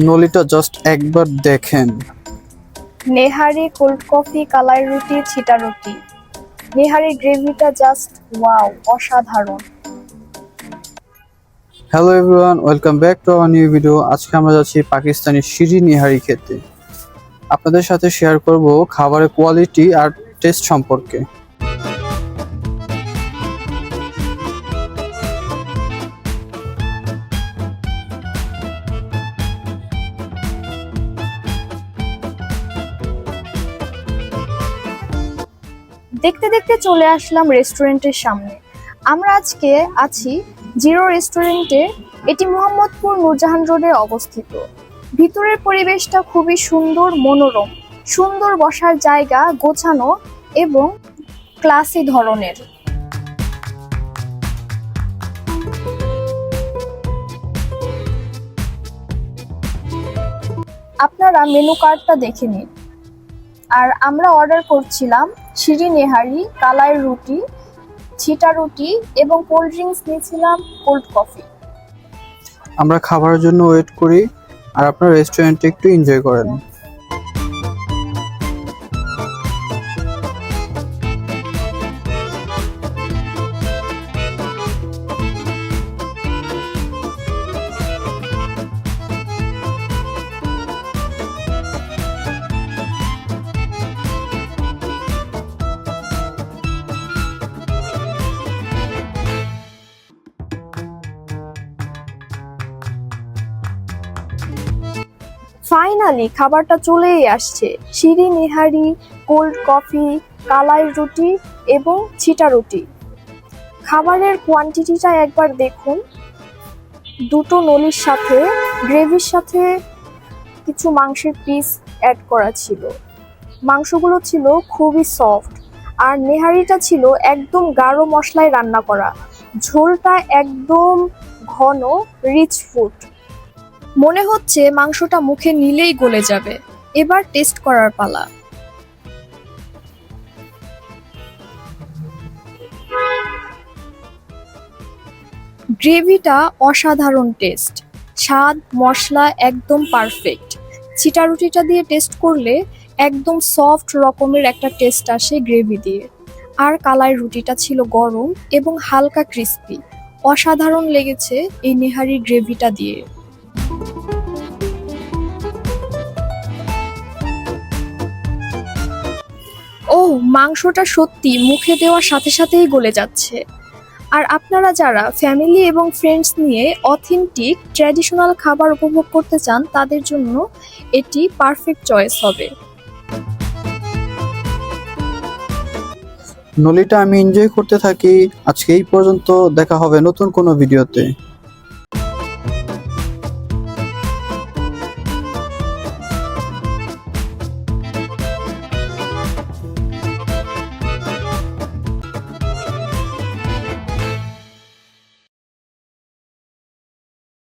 নলিটা just একবার দেখেন। Nihari cold coffee কালাই রুটি ছিটা রুটি। নেহারি গ্রেভিটা জাস্ট ওয়াও অসাধারণ। Hello everyone welcome back to our new video আজকে আমরা যাচ্ছি পাকিস্তানি শিরি নেহারি খেতে। আপনাদের সাথে শেয়ার করব খাবারের কোয়ালিটি আর টেস্ট সম্পর্কে। দেখতে দেখতে চলে আসলাম রেস্টুরেন্টের সামনে। আমরা আজকে আছি জিরো রেস্টুরেন্টে, এটি মোহাম্মদপুর নূরজাহান রোডে অবস্থিত। ভিতরের পরিবেশটা খুবই সুন্দর, মনোরম। সুন্দর বসার জায়গা গোছানো এবং ক্লাসি ধরনের। আপনারা মেনু কার্ডটা দেখে নিন। আর আমরা অর্ডার করছিলাম শিরি নেহারি, কালাই রুটি, ছিটা রুটি এবং কোল্ড ড্রিঙ্কস নিয়েছিলাম কোল্ড কফি আমরা খাবারের জন্য ওয়েট করি আর আপনার রেস্টুরেন্টে একটু এনজয় করেন। ফাইনালি খাবারটা চলেই আসছে। শিরি নেহারি কোল্ড কফি কালাই রুটি এবং ছিটা রুটি। খাবারের কোয়ান্টিটিটা একবার দেখুন। দুটো নলির সাথে গ্রেভির সাথে কিছু মাংসের পিস অ্যাড করা ছিল। মাংসগুলো ছিল খুবই সফট আর নেহারিটা ছিল একদম গাঢ় মশলায় রান্না করা। ঝোলটা একদম ঘন রিচ ফুড মনে হচ্ছে মাংসটা মুখে নিলেই গলে যাবে। এবার টেস্ট করার পালা। গ্রেভিটা অসাধারণ টেস্ট। স্বাদ, মশলা একদম পারফেক্ট। চিটা রুটিটা দিয়ে টেস্ট করলে একদম সফট রকমের একটা টেস্ট আসে গ্রেভি দিয়ে। আর কালাই রুটিটা ছিল গরম এবং হালকা ক্রিস্পি। অসাধারণ লেগেছে এই নেহারি গ্রেভিটা দিয়ে। মাংসটা সত্যি মুখে দেওয়ার সাথে সাথেই গলে যাচ্ছে। আর আপনারা যারা ফ্যামিলি এবং ফ্রেন্ডস নিয়ে অথেন্টিক ট্র্যাডিশনাল খাবার উপভোগ করতে চান, তাদের জন্য এটি পারফেক্ট চয়েস হবে। নলিটা আমি এনজয় করতে থাকি। আজকে এই পর্যন্ত দেখা হবে নতুন কোনো ভিডিওতে